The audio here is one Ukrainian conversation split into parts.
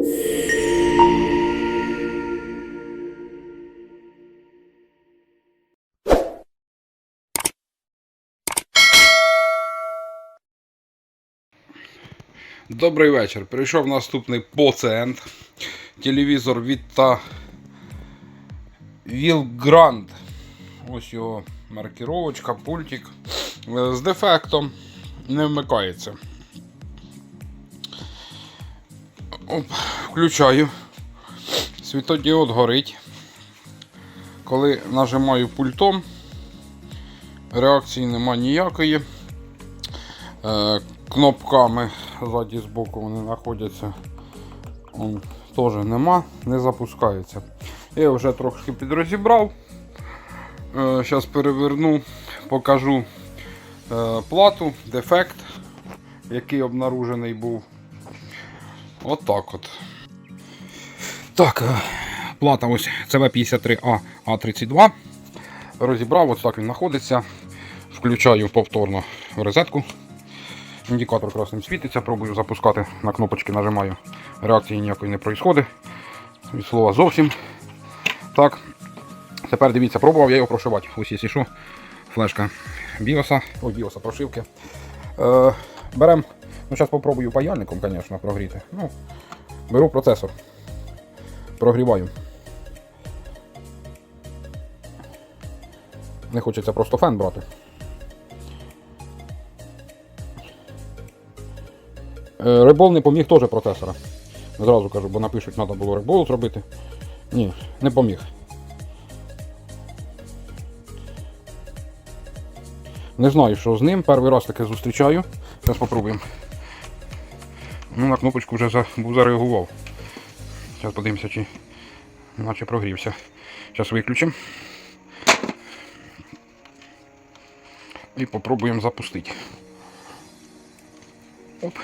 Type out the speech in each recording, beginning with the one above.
Добрий вечір. Прийшов наступний пацієнт. Телевізор від та Вілгранд. Ось його маркіровочка, пультик. З дефектом не вмикається. Оп, включаю. Світодіод горить. Коли нажимаю пультом, реакції нема ніякої. Е, кнопками ззаді збоку вони знаходяться. Он, теж нема, не запускається. Я вже трошки підрозібрав. Зараз переверну, покажу е, плату, дефект, який обнаружений був. От так от. Так, е, плата ось CB53A A32. Розібрав, ось так він знаходиться. Включаю повторно розетку. Індикатор красним світиться, пробую запускати на кнопочки, нажимаю. Реакції ніякої не відбувається. Від слова зовсім. Так. Тепер дивіться, пробував я його прошивати. Ось якщо що, флешка біоса, ой, біоса прошивки. Е, берем, ну зараз попробую паяльником, звісно, прогріти. Ну, беру процесор. Прогріваю. Не хочеться просто фен брати. Е, Ребол не поміг теж процесора. Зразу кажу, бо напишуть, треба було ребол зробити. Ні, не поміг. Не знаю, що з ним. Перший раз таке зустрічаю. Зараз спробуємо. Ну, на кнопочку вже за, був зареагував. Зараз подивимося, чи наче прогрівся. Зараз виключимо. І попробуємо запустити. Оп.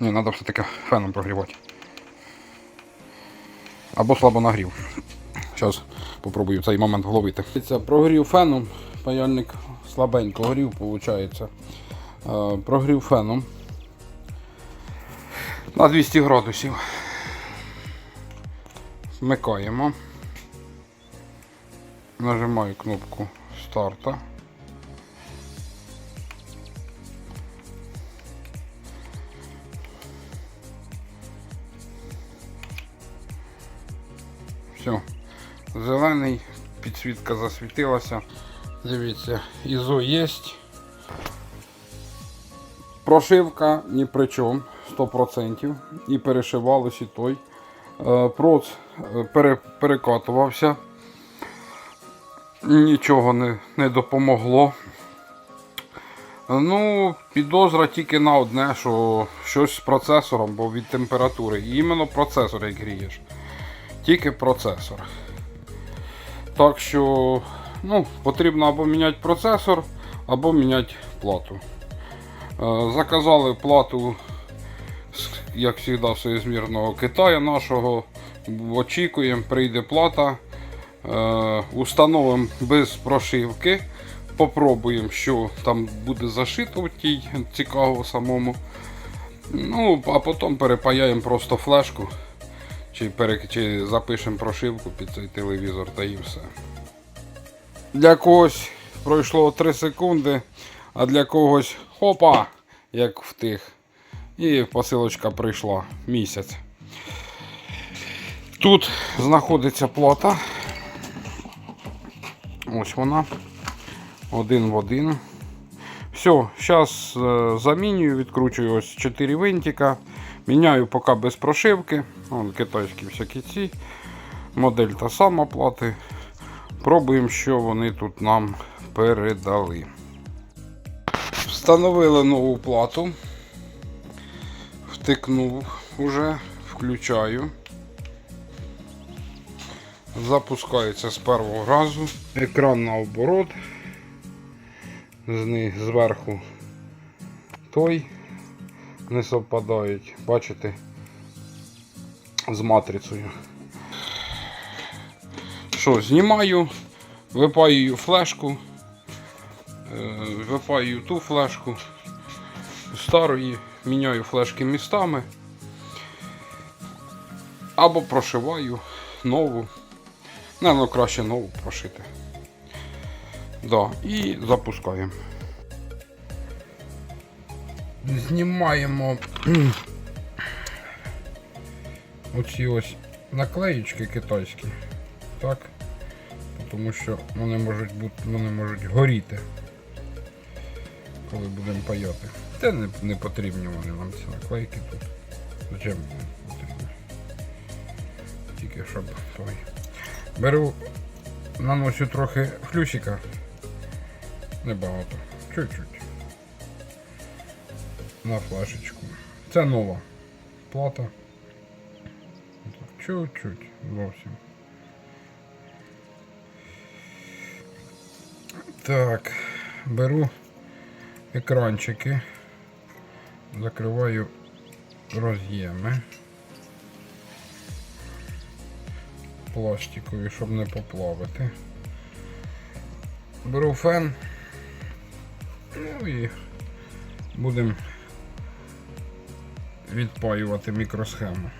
Ні, треба все-таки феном прогрівати. Або слабо нагрів. Зараз попробую цей момент вловити. Прогрів феном, паяльник слабенько горів, виходить. Прогрів феном на 200 градусів. Вмикаємо. Нажимаю кнопку старта. Все. Зелений, підсвітка засвітилася. Дивіться, ІЗО є. Прошивка ні при чому, 100%. І перешивалось і той. Е, Проц е, пере, перекатувався. Нічого не, не допомогло. Ну, підозра тільки на одне, що щось з процесором, бо від температури. І іменно процесор як грієш. Тільки процесор. Так що ну, потрібно або міняти процесор, або міняти плату. Е, Заказали плату, як завжди, соєзмірного Китаю нашого. Очікуємо, прийде плата. Е, Установимо без прошивки. Попробуємо, що там буде зашито в тій, цікаво самому. Ну, а потім перепаяємо просто флешку. Чи, пере... чи запишемо прошивку під цей телевізор та і все. Для когось пройшло 3 секунди, а для когось хопа, як в тих. І посилочка прийшла місяць. Тут знаходиться плата. Ось вона. Один в один. Все, зараз замінюю, відкручую ось 4 винтика. Міняю поки без прошивки. Вон китайські всякі ці. Модель та сама плати. Пробуємо, що вони тут нам передали. Встановили нову плату. Втикнув уже, включаю. Запускається з першого разу. Екран наоборот. Зверху той не совпадають, бачите, з матрицею. Що, знімаю, випаюю флешку, е, випаюю ту флешку старої, міняю флешки містами. Або прошиваю нову. Наверно, краще нову прошити. Да, і запускаємо. Знімаємо оці ось наклеїчки китайські. Так. Тому що вони можуть бути, вони можуть горіти, коли будемо паяти. Та не, не потрібні вони нам ці наклейки тут. Зачем вони потрібні? Тільки щоб той. Беру, наношу трохи флюсика. Небагато. Чуть-чуть. На флешечку. Це нова плата. Чуть-чуть зовсім. Так, беру екранчики, закриваю роз'єми пластикові, щоб не поплавити. Беру фен. Ну і будемо відпаювати мікросхему.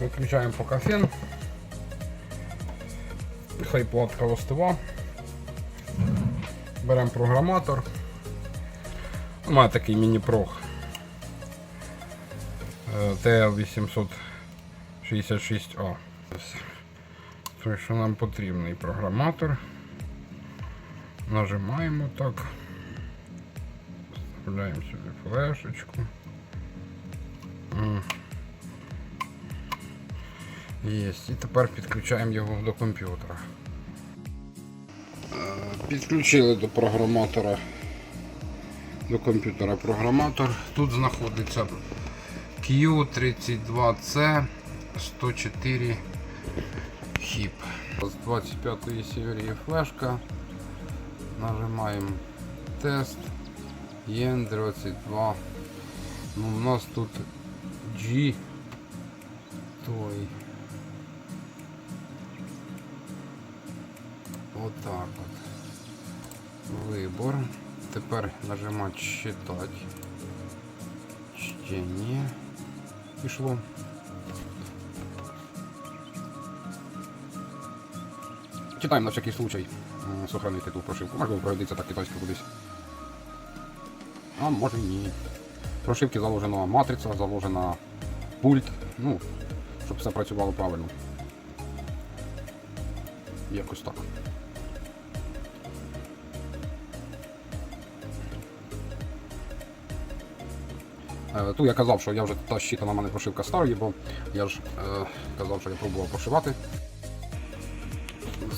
Виключаємо поки фен. Хай платка остива. Беремо програматор. У мене такий міні-прог TL866A. Тобто, що нам потрібний програматор. Нажимаємо так. Вставляємо сюди флешечку. Єсть. І тепер підключаємо його до комп'ютера. Е, Підключили до програматора до комп'ютера програматор. Тут знаходиться Q32C 104 хіп. З 25-ї серії флешка. Нажимаємо тест. EN22. Ну, у нас тут G той. Отак от. Вибор. Тепер нажимати читати. Чтення. Пішло. Читаємо на всякий случай. Сохранити ту прошивку. Можливо, пригодиться так китайська кудись. А може ні. Прошивки заложена матриця, заложена пульт. Ну, щоб все працювало правильно. Якось так. Ту я казав, що я вже та щита на мене прошивка старої, бо я ж е, казав, що я пробував прошивати.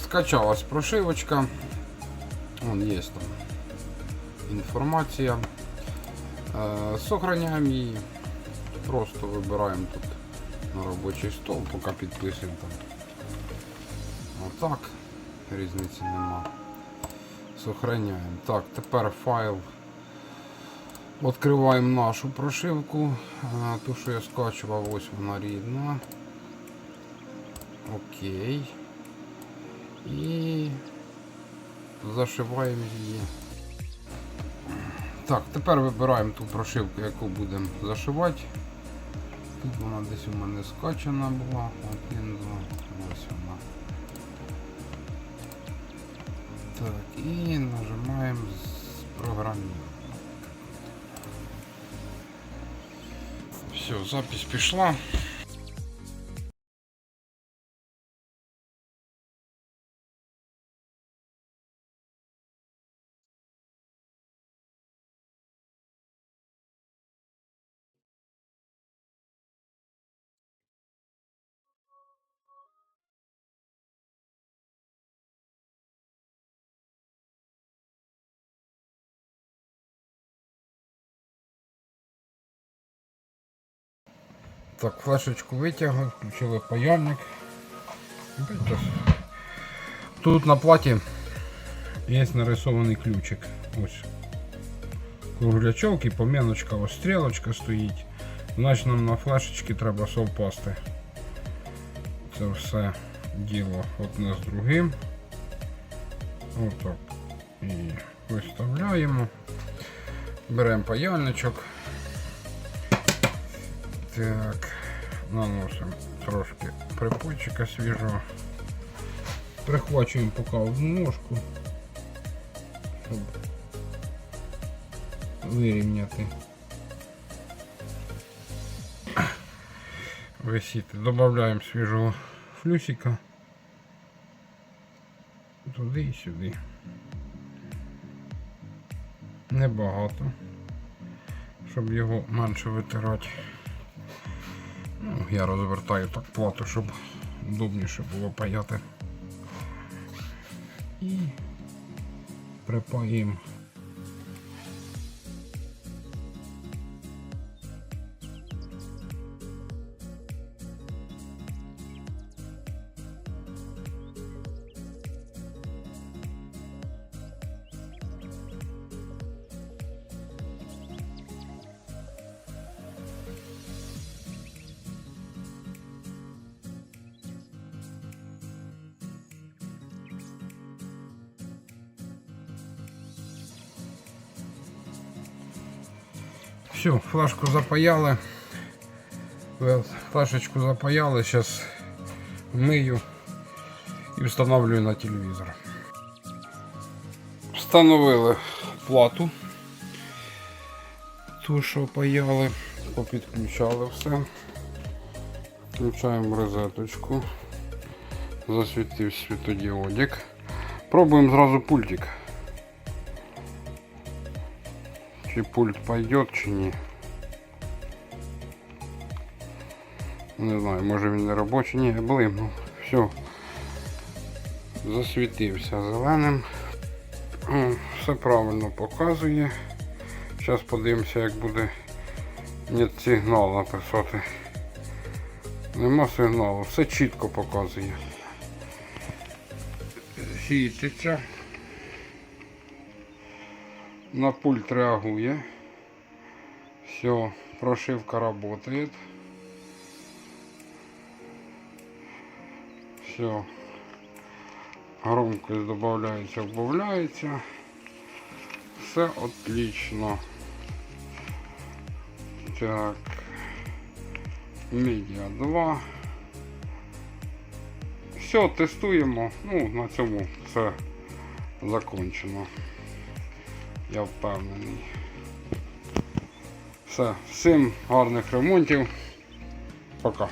Скачалась прошивочка. Вон є там інформація. Е, Сохраняємо її. Просто вибираємо тут на робочий стол, поки підписуємо там. Отак. Різниці нема. Сохраняємо. Так, тепер файл. Відкриваємо нашу прошивку. Ту, що я скачував, ось вона рідна. Окей. І зашиваємо її. Так, тепер вибираємо ту прошивку, яку будемо зашивати. Тут вона десь у мене скачана була. Один, два, ось вона. Так, і нажимаємо программировать. Все, запись пішла. Так, флешечку витягли, включили паяльник. Тут на платі є нарисований ключик. Ось. Круглячок і поміночка, ось стрілочка стоїть. Значить нам на флешечки треба совпасти. Це все діло одне з другим. Отак. І виставляємо. Беремо паяльничок. Так, наносимо трошки припойчика свіжого. Прихвачуємо поки одну ножку, щоб вирівняти. Висіти. Додаємо свіжого флюсика. Туди і сюди. Небагато, щоб його менше витирати. Я розвертаю так плату, щоб удобніше було паяти. І припаємо. Все, флешку запаяли. Е, Флешечку запаяли, зараз мию і встановлюю на телевізор. Встановили плату. Ту, що паяли, попідключали все. Включаємо розеточку. Засвітив світодіодик. Пробуємо зразу пультик. Чи пульт пойдет, чи ні. Не знаю, може він не робочий. Ні, блимнув. Все. Засвітився зеленим. Все правильно показує. Зараз подивимося, як буде нет сигнал написати. Нема сигналу, все чітко показує. Світиться. На пульт реагує. Все, прошивка работает. Все. Громкость добавляется, убавляется. Все отлично. Так. Медіа 2. Все, тестуємо. Ну, на цьому все закончено. Я впевнений. Все, всім гарних ремонтів. Пока.